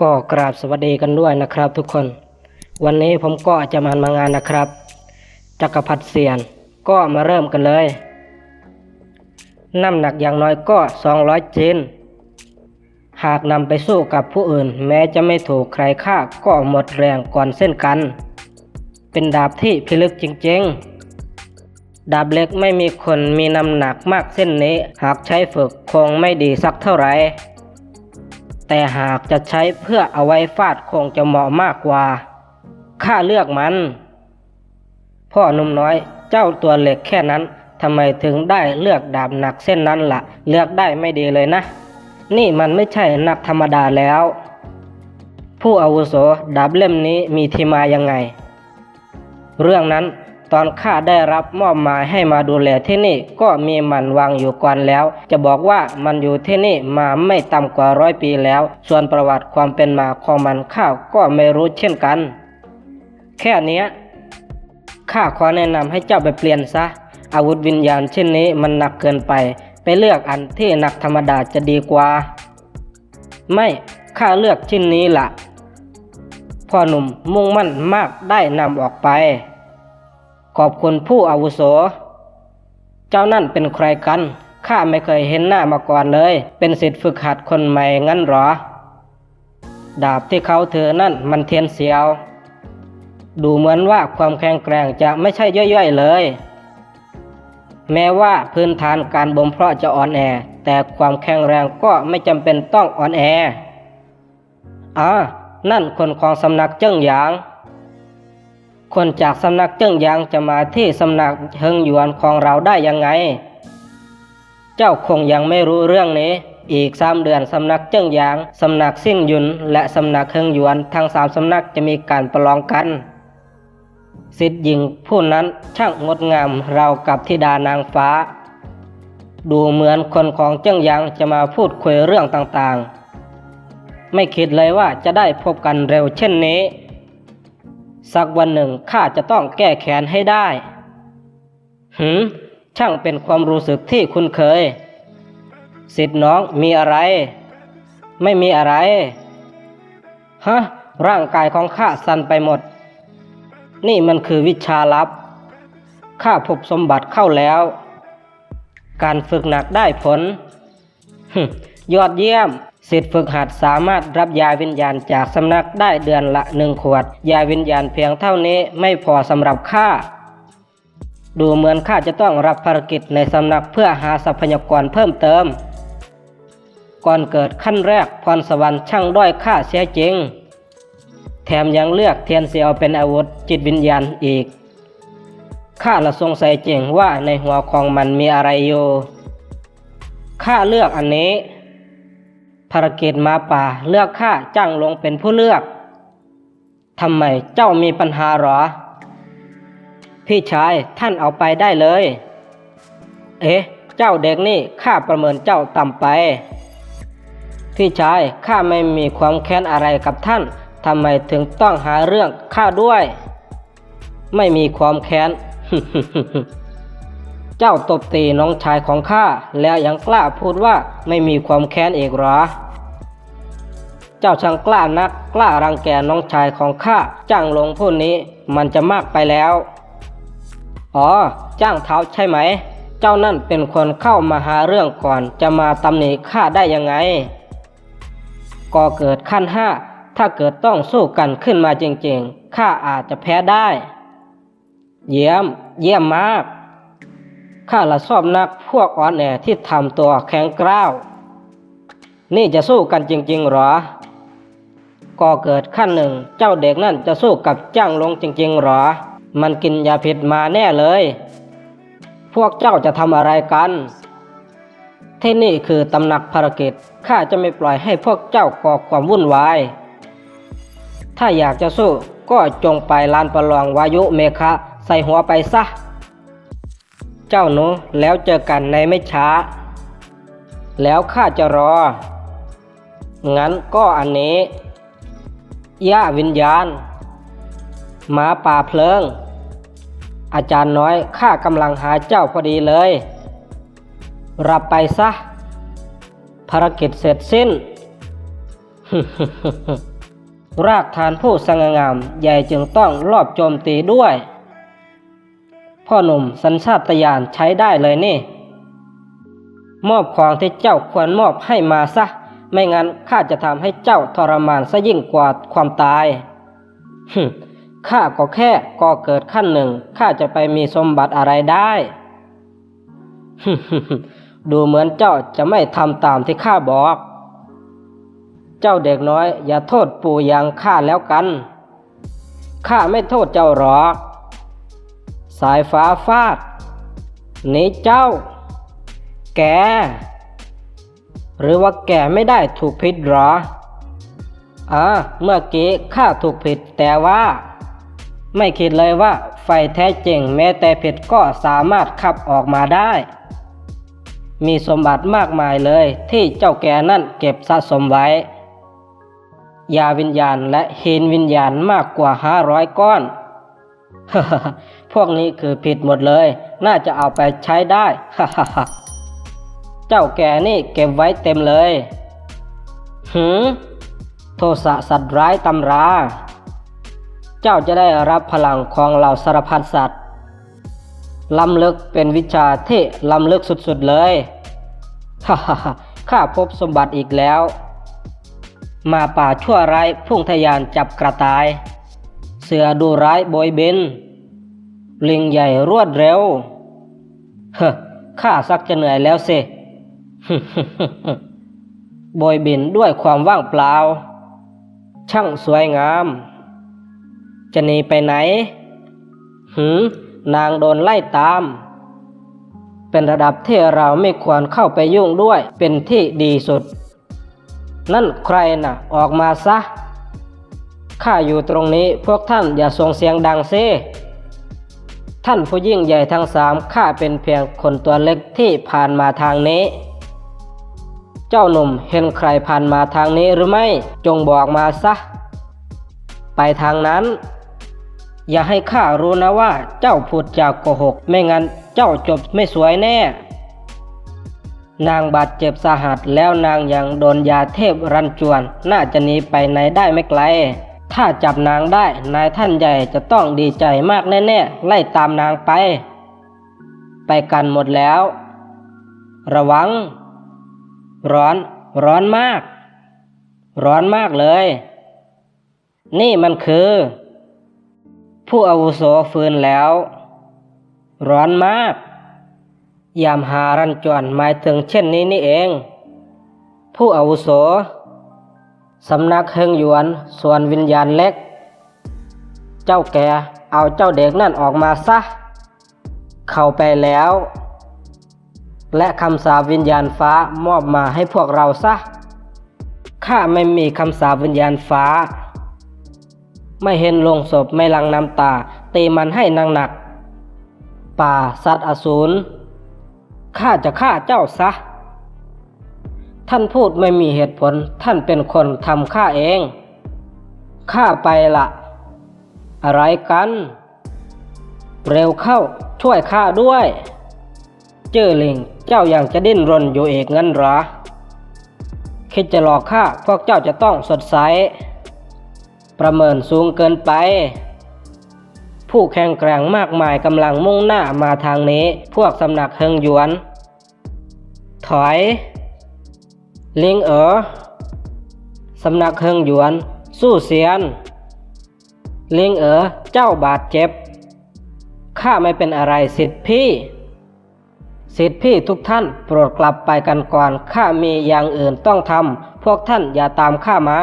ก็กราบสวัสดีกันด้วยนะครับทุกคน วันนี้ผมก็จะมามางานนะครับ จักรพรรดิเสียนก็มาเริ่มกันเลย น้ำหนักอย่างน้อยก็ 200จินหากนำไปสู้กับผู้อื่น แม้จะไม่ถูกใครฆ่าก็หมดแรงก่อนเส้นกัน เป็นดาบที่พิลึกจริงๆ ดาบเล็กไม่มีคนมีน้ำหนักมากเส้นนี้ หากใช้ฝึกคงไม่ดีสักเท่าไหร่ แต่หากจะใช้เพื่อเอาไว้ฟาดคงจะเหมาะมากกว่า ข้าเลือกมัน พ่อนุ่มน้อย เจ้าตัวเหล็กแค่นั้นทำไมถึงได้เลือกดาบหนักเส้นนั้นละ่ะ เลือกได้ไม่ดีเลยนะ นี่มันไม่ใช่หนักธรรมดาแล้ว ผู้อาวุโสดาบเล่มนี้มีที่มายังไง เรื่องนั้น ตอนข้าได้รับมอบหมายให้มาดูแลที่นี่ ก็มีมันวางอยู่ก่อนแล้ว จะบอกว่ามันอยู่ที่นี่มาไม่ต่ำกว่าร้อยปีแล้ว ส่วนประวัติความเป็นมาของมันข้าก็ไม่รู้เช่นกัน แค่นี้ข้าขอแนะนำให้เจ้าไปเปลี่ยนซะ อาวุธวิญญาณเช่นนี้มันหนักเกินไป ไปเลือกอันที่หนักธรรมดาจะดีกว่า ไม่ข้าเลือกชิ้นนี้ล่ะพ่อหนุ่มมุ่งมั่นมากได้นำออกไป ขอบคุณผู้อาวุโส เจ้านั่นเป็นใครกัน ข้าไม่เคยเห็นหน้ามาก่อนเลย เป็นศิษย์ฝึกหัดคนใหม่งั้นหรอ ดาบที่เขาถือนั่นมันเทียนเสียว ดูเหมือนว่าความแข็งแกร่งจะไม่ใช่ย่อยๆเลย แม้ว่าพื้นฐานการบ่มเพาะจะอ่อนแอ แต่ความแข็งแรงก็ไม่จำเป็นต้องอ่อนแออ่านั่นคนของสำนักเจิ้งหยาง คนจากสำนักเจิ้งหยางจะมาที่สำนักเฮิงหยวนของเราได้ยังไง เจ้าคงยังไม่รู้เรื่องนี้ อีกสามเดือนสำนักเจิ้งหยางสำนักซิ่งหยุน และสำนักเฮิงหยวนทั้งสามสำนักจะมีการประลองกันสิทธิ์หญิงผู้นั้นช่างงดงามราวกับธิดานางฟ้า ดูเหมือนคนของเจิ้งหยางจะมาพูดคุยเรื่องต่างๆ ไม่คิดเลยว่าจะได้พบกันเร็วเช่นนี้ สักวันหนึ่งข้าจะต้องแก้แค้นให้ได้ หืม ช่างเป็นความรู้สึกที่คุ้นเคย สิทธิ์น้องมีอะไร ไม่มีอะไร ฮะ ร่างกายของข้าสั่นไปหมด นี่มันคือวิชาลับ ข้าพบสมบัติเข้าแล้ว การฝึกหนักได้ผลหึยอดเยี่ยม สิทธิฝึกหัดสามารถรับยาวิญญาณจากสำนักได้เดือนละหนึ่งขวด ยาวิญญาณเพียงเท่านี้ไม่พอสำหรับข้าดูเหมือนข้าจะต้องรับภารกิจในสำนักเพื่อหาทรัพยากรเพิ่มเติม ก่อนเกิดขั้นแรกพรสวรรค์ช่างด้อยค่าเสียจริง แถมยังเลือกเทียนเสียวเป็นอาวุธจิตวิญญาณอีก ข้าละสงสัยจริงว่าในหัวของมันมีอะไรอยู่ ข้าเลือกอันนี้ ภารกิจมาป่าเลือกข้าจ้างลงเป็นผู้เลือก ทำไมเจ้ามีปัญหาหรอ พี่ชายท่านเอาไปได้เลย เอ๊ะ เจ้าเด็กนี่ข้าประเมินเจ้าต่ำไป พี่ชายข้าไม่มีความแค้นอะไรกับท่าน ทำไมถึงต้องหาเรื่องข้าด้วย ไม่มีความแค้น เจ้าตบตีน้องชายของข้าแล้วยังกล้าพูดว่าไม่มีความแค้นเอกหรอ เจ้าช่างกล้านักกล้ารังแกน้องชายของข้าจ้างลงผู้นี้มันจะมากไปแล้ว อ๋อ จ้างเท้าใช่ไหม เจ้านั่นเป็นคนเข้ามาหาเรื่องก่อนจะมาตำหนิข้าได้ยังไง ก็เกิดขั้นห้าถ้าเกิดต้องสู้กันขึ้นมาจริงๆข้าอาจจะแพ้ได้ เยี่ยม เยี่ยมมาก ข้าละชอบนักพวกอ่อนแอที่ทำตัวแข็งกร้าว นี่จะสู้กันจริงๆหรอ ก็เกิดขั้นหนึ่ง เจ้าเด็กนั่นจะสู้กับจ้างลงจริงๆหรอ มันกินยาพิษมาแน่เลย พวกเจ้าจะทำอะไรกัน ที่นี่คือตำหนักภารกิจ ข้าจะไม่ปล่อยให้พวกเจ้าก่อความวุ่นวาย ถ้าอยากจะสู้ก็จงไปลานประลองวายุเมฆะใส่หัวไปซะ เจ้าหนูแล้วเจอกันในไม่ช้า แล้วข้าจะรอ งั้นก็อันนี้ย่าวิญญาณหมาป่าเพลิง อาจารย์น้อยข้ากำลังหาเจ้าพอดีเลย รับไปซะ ภารกิจเสร็จสิ้น รากฐานผู้สง่างามใหญ่จึงต้องรอบโจมตีด้วย พ่อหนุ่มสัญชาตญาณใช้ได้เลยนี่มอบของที่เจ้าควรมอบให้มาซะ ไม่งั้นข้าจะทำให้เจ้าทรมานซะยิ่งกว่าความตายหึข้าก็แค่ก่อเกิดขั้นหนึ่งข้าจะไปมีสมบัติอะไรได้ดูเหมือนเจ้าจะไม่ทำตามที่ข้าบอก เจ้าเด็กน้อย อย่าโทษปู่อย่างข้าแล้วกัน ข้าไม่โทษเจ้าหรอก สายฟ้าฟาดนี่เจ้า แก หรือว่าแกไม่ได้ถูกผิดหรออ่าเมื่อกี้ข้าถูกผิดแต่ว่า ไม่คิดเลยว่าไฟแท้จริงแม้แต่ผิดก็สามารถขับออกมาได้ มีสมบัติมากมายเลยที่เจ้าแกนั่นเก็บสะสมไว้ ยาวิญญาณและหินวิญญาณมากกว่าห้าร้อยก้อน วกนี้คือผิดหมดเลย น่าจะเอาไปใช้ได้เจ้าแกนี่เก็บไว้เต็มเลย หืมโทสะสัตว์ร้ายตำรา เจ้าจะได้รับพลังของเหล่าสารพัดสัตว์ล้ำลึกเป็นวิชาที่ล้ำลึกสุดๆเลยฮ่าฮ่าข้าพบสมบัติอีกแล้ว มาป่าชั่วร้ายพุ่งทะยานจับกระต่าย เสือดูร้ายโบยบิน ลิงใหญ่รวดเร็ว เฮ้อข้าสักจะเหนื่อยแล้วสิโบยบินด้วยความว่างเปล่า ช่างสวยงาม จะหนีไปไหน หืมนางโดนไล่ตาม เป็นระดับที่เราไม่ควรเข้าไปยุ่งด้วยเป็นที่ดีสุด นั่นใครน่ะ ออกมาซะ ข้าอยู่ตรงนี้พวกท่านอย่าส่งเสียงดังเซิ ท่านผู้ยิ่งใหญ่ทั้งสามข้าเป็นเพียงคนตัวเล็กที่ผ่านมาทางนี้ เจ้าหนุ่มเห็นใครผ่านมาทางนี้หรือไม่ จงบอกมาซะ ไปทางนั้น อย่าให้ข้ารู้นะว่าเจ้าพูดจากโกหก ไม่งั้นเจ้าจบไม่สวยแน่ นางบาดเจ็บสาหัสแล้วนางยังโดนยาเทพรันจวน น่าจะหนีไปไหนได้ไม่ไกล ถ้าจับนางได้นายท่านใหญ่จะต้องดีใจมากแน่ๆ ไล่ตามนางไป ไปกันหมดแล้ว ระวัง ร้อน ร้อนมาก ร้อนมากเลย นี่มันคือ ผู้อาวุโสฟื้นแล้ว ร้อนมาก ยามหารันจวนหมายถึงเช่นนี้นี่เอง ผู้อาวุโส สำนักเฮงหยวนส่วนวิญญาณเล็ก เจ้าแกเอาเจ้าเด็กนั่นออกมาซะ เข้าไปแล้ว และคำสาปวิญญาณฟ้ามอบมาให้พวกเราซะ ข้าไม่มีคำสาปวิญญาณฟ้า ไม่เห็นลงศพไม่ลังน้ำตา ตีมันให้นางหนัก ป่าสัตว์อสูรข้าจะฆ่าเจ้าซะ ท่านพูดไม่มีเหตุผล ท่านเป็นคนทำข้าเอง ข้าไปละ อะไรกัน เร็วเข้าช่วยข้าด้วย เจ้อลิงเจ้ายังจะดิ้นรนอยู่เอกงั้นหรอ คิดจะหลอกข้าพวกเจ้าจะต้องสดใส ประเมินสูงเกินไป ผู้แข่งแกร่งมากมายกำลังมุ่งหน้ามาทางนี้ พวกสำนักเฮงหยวน ถอย ลิงเอ๋อสำนักเฮงหยวน สู้เสียน ลิงเอ๋อเจ้าบาดเจ็บ ข้าไม่เป็นอะไรสิทธิพี่สิทธิพี่ทุกท่านโปรดกลับไปกันก่อน ข้ามีอย่างอื่นต้องทำ พวกท่านอย่าตามข้ามา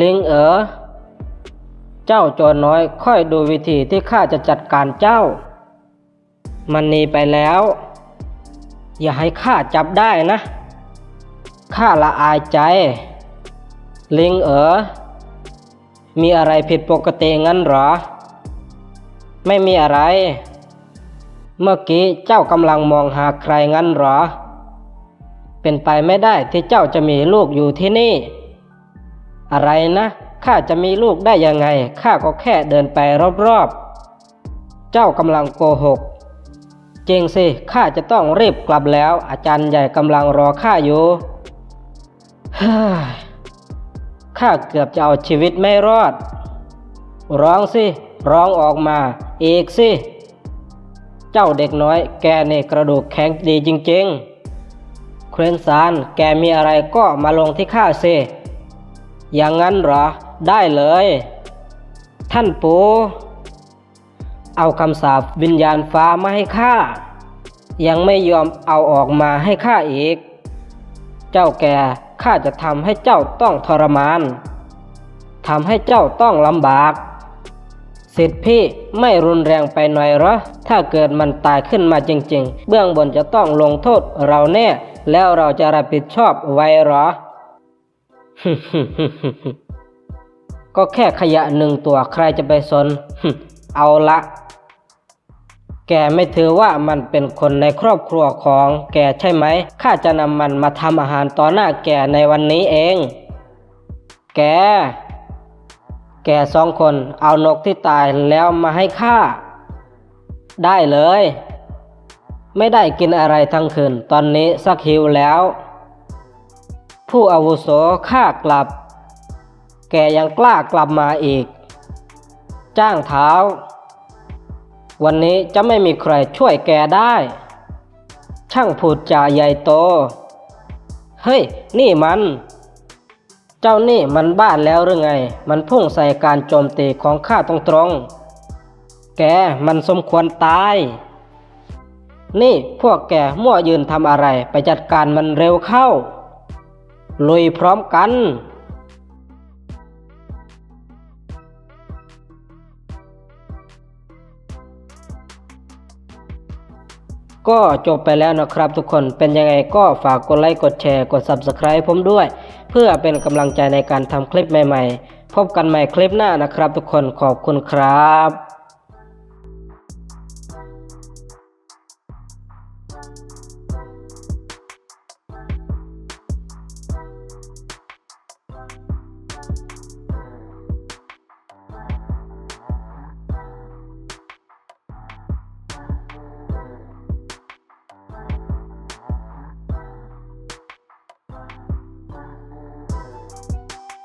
ลิงเอ๋อเจ้าโจรน้อยค่อยดูวิธีที่ข้าจะจัดการเจ้า มันหนีไปแล้ว อย่าให้ข้าจับได้นะ ข้าละอายใจ ลิงเอ๋อมีอะไรผิดปกติงั้นหรอ ไม่มีอะไร เมื่อกี้เจ้ากำลังมองหาใครงั้นหรอ เป็นไปไม่ได้ที่เจ้าจะมีลูกอยู่ที่นี่ อะไรนะข้าจะมีลูกได้ยังไงข้าก็แค่เดินไปรอบๆ เจ้ากำลังโกหกจริงสิข้าจะต้องรีบกลับแล้ว อาจารย์ใหญ่กำลังรอข้าอยู่ ข้าเกือบจะเอาชีวิตไม่รอด ร้องสิ ร้องออกมา อีกสิ เจ้าเด็กน้อย แกนี่กระดูกแข็งดีจริงๆ เครนซาน แกมีอะไรก็มาลงที่ข้าสิ อย่างนั้นเหรอ ได้เลย ท่านปูเอาคำสาปวิญญาณฟ้ามาให้ข้า ยังไม่ยอมเอาออกมาให้ข้าอีก เจ้าแก ข้าจะทำให้เจ้าต้องทรมานทำให้เจ้าต้องลำบากสิทธิพี่ไม่รุนแรงไปหน่อยหรอ ถ้าเกิดมันตายขึ้นมาจริงๆ เบื้องบนจะต้องลงโทษเราแน่ แล้วเราจะรับผิดชอบไว้หรอ ก็แค่ขยะหนึ่งตัวใครจะไปสน เอาละ แกไม่ถือว่ามันเป็นคนในครอบครัวของแกใช่ไหม ข้าจะนำมันมาทำอาหารต่อหน้าแกในวันนี้เอง แก แกสองคนเอานกที่ตายแล้วมาให้ข้า ได้เลย ไม่ได้กินอะไรทั้งคืน ตอนนี้สักหิวแล้ว ผู้อาวุโสข้ากลับ แกยังกล้ากลับมาอีก จ้างเท้า วันนี้จะไม่มีใครช่วยแกได้ ช่างพูดจาใหญ่โต เฮ้ย นี่มัน เจ้านี่มันบ้าแล้วหรือไง มันพุ่งใส่การโจมตีของข้าตรงๆ แกมันสมควรตาย นี่พวกแกมั่วยืนทำอะไรไปจัดการมันเร็วเข้า ลุยพร้อมกัน ก็จบไปแล้วนะครับทุกคนเป็นยังไงก็ฝากกดไลค์กดแชร์กด Subscribe ผมด้วย เพื่อเป็นกำลังใจในการทำคลิปใหม่ๆ พบกันใหม่คลิปหน้านะครับทุกคนขอบคุณครับ